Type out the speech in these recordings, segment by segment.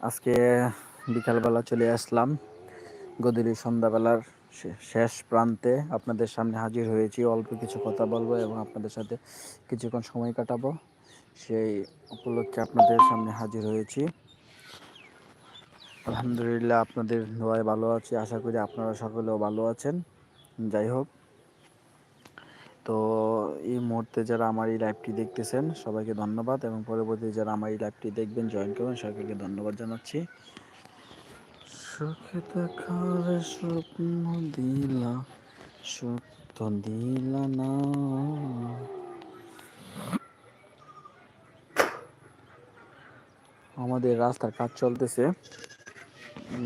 আজকে বিকালবেলা চলে আসলাম। গদিরি সন্ধ্যাবেলার শেষ প্রান্তে আপনাদের সামনে হাজির হয়েছি। অল্প কিছু কথা বলব এবং আপনাদের সাথে কিছুক্ষণ সময় কাটাবো। সেই উপলক্ষে আপনাদের সামনে হাজির হয়েছি। আলহামদুলিল্লাহ আপনাদের দোয়ায় ভালো আছি। আশা করি আপনারা সকলেও ভালো আছেন। যাই হোক তো এই মুহূর্তে যারা আমার এই লাইভটি দেখতেছেন, সবাইকে ধন্যবাদ এবং পরবর্তী যারা আমার এই লাইভটি দেখবেন জয়েন করবেন সবাইকে ধন্যবাদ জানাচ্ছি। সুখে দেখার স্বপ্ন দিলা তো দিলা না। আমাদের রাস্তার কাজ চলতেছে।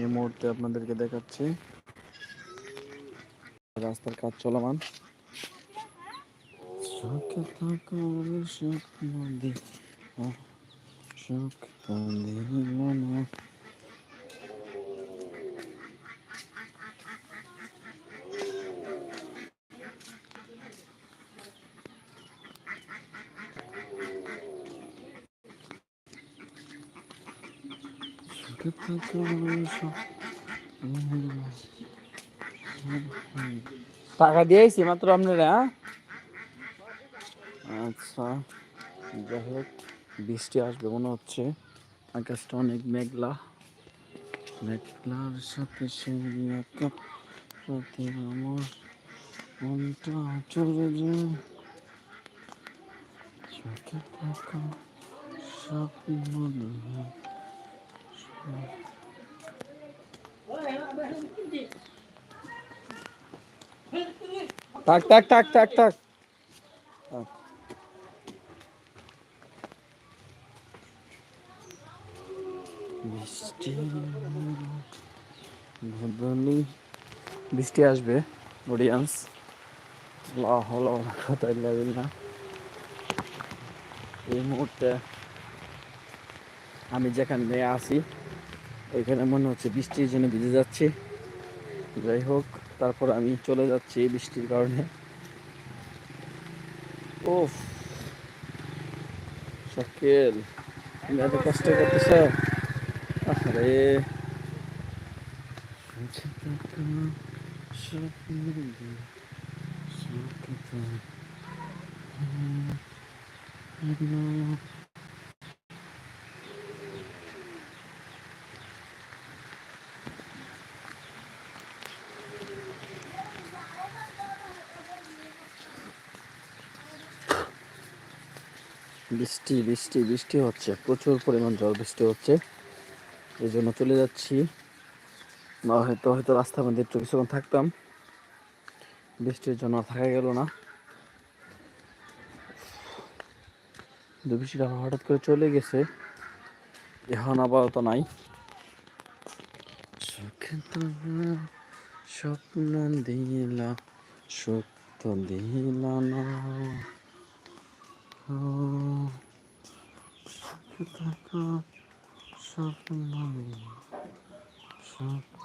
এই মুহূর্তে আপনাদেরকে দেখাচ্ছি। রাস্তার কাজ চলমান। সুখে থাকার স্বপ্ন দিলা সুখ তো দিলা না টাকা দিয়েছি মাত্র আপনারা আচ্ছা যাই হোক বৃষ্টি আসবে মনে হচ্ছে। আকাশটা অনেক মেঘলা। মেঘলার সাথে সেই একা প্রতি আমার মনটা চলে যায়। চোখে থাকা স্বপ্ন Tak tak tak tak tak. বৃষ্টি ঘুরবনি বৃষ্টি আসবে, অডিয়েন্স। লাগবে না। এই মুহূর্তে আমি যেখানে আছি, এখানে মনে হচ্ছে বৃষ্টির জন্য ভিজে যাচ্ছি। যাই হোক, তারপর আমি চলে যাচ্ছি বৃষ্টির কারণে। ও শাকিল তুমি এত কষ্ট করতেছ। আরে। বৃষ্টি বৃষ্টি বৃষ্টি হচ্ছে। প্রচুর পরিমাণ জল বৃষ্টি হচ্ছে। এই জন্য চলে যাচ্ছি। না হয়তো হয়তো রাস্তার মধ্যে একটু কিছুক্ষণ থাকতাম। বৃষ্টির জন্য থাকা গেল না। বৃষ্টিটা হঠাৎ করে চলে গেছে। এখন আপাতত নাই। স্বপ্ন দিলা তো দিলা না। স্বপ্ন স্বপ্ন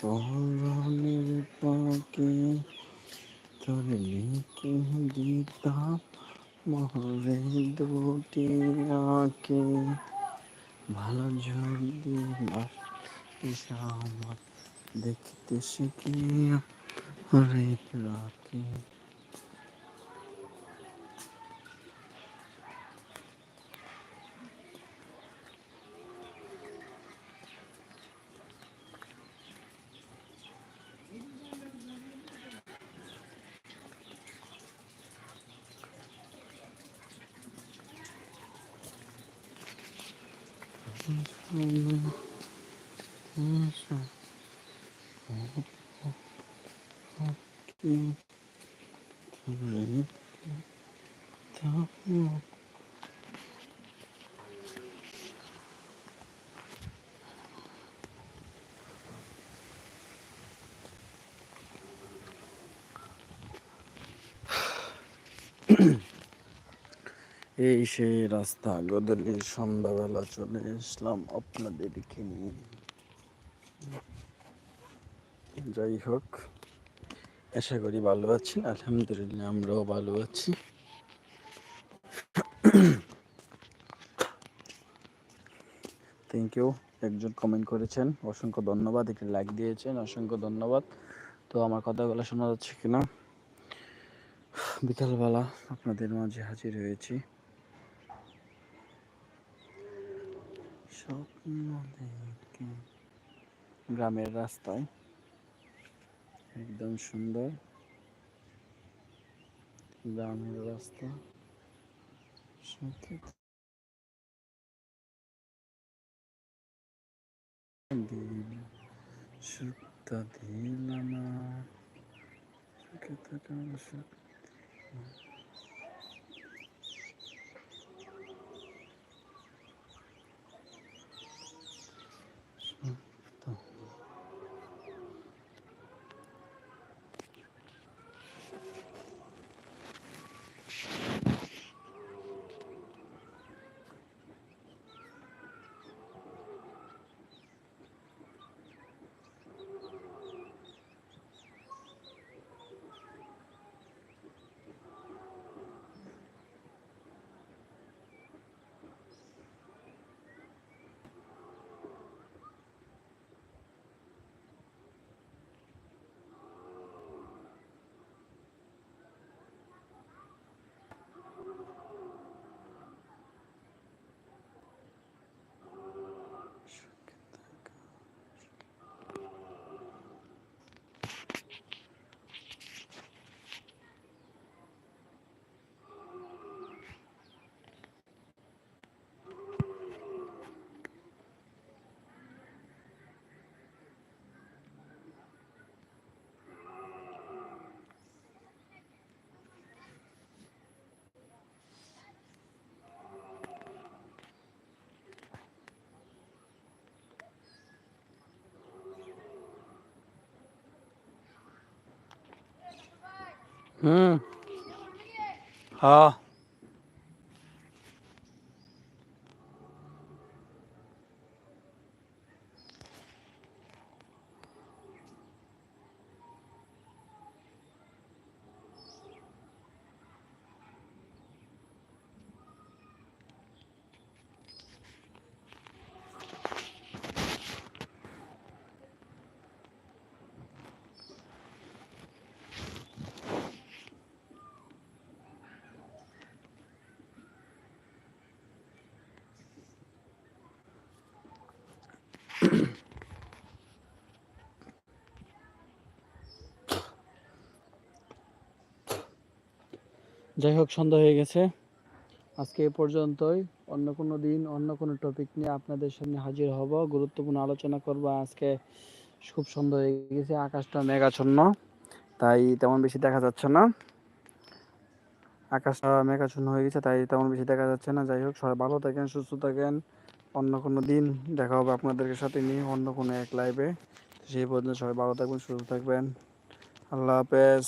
পরনের পাকে তোর লিখে দিতাম মহরে দুটি আঁকে। ভালো যদি আমার দেখতে 예수 mm এই সেই রাস্তা গদলি সন্ধ্যাবেলা চলে আসলাম আপনাদেরকে নিয়ে। যাই হোক, আশা করি ভালো আছেন, আলহামদুলিল্লাহ আমরাও ভালো আছি। থ্যাংক ইউ একজন কমেন্ট করেছেন, অসংখ্য ধন্যবাদ, একটি লাইক দিয়েছেন, অসংখ্য ধন্যবাদ। তো আমার কথাগুলো শোনা যাচ্ছে কিনা? বিকালবেলা আপনাদের মাঝে হাজির হয়েছি। স্বপ্ন দেখে গ্রামের রাস্তায় একদম সুন্দর গ্রামের রাস্তা সুক্তা দিল আমার। সুখে থাকার হুম হ্যাঁ যাই হোক, সন্ধ্যা হয়ে গেছে। আজকে এ পর্যন্তই। অন্য কোনো দিন, অন্য কোনো টপিক নিয়ে আপনাদের সামনে হাজির হব। গুরুত্বপূর্ণ আলোচনা করব। আজকে খুব সন্ধ্যা হয়ে গেছে, আকাশটা মেঘাচ্ছন্ন, তাই তেমন বেশি দেখা যাচ্ছে না। আকাশটা মেঘাচ্ছন্ন হয়ে গেছে, তাই তেমন বেশি দেখা যাচ্ছে না। যাই হোক, সবাই ভালো থাকেন, সুস্থ থাকেন। অন্য কোনো দিন দেখা হবে আপনাদেরকে সাথে নিয়ে, অন্য কোনো এক লাইভে সেই পর্যন্ত সবাই ভালো থাকবেন, সুস্থ থাকবেন। আল্লাহ হাফেজ।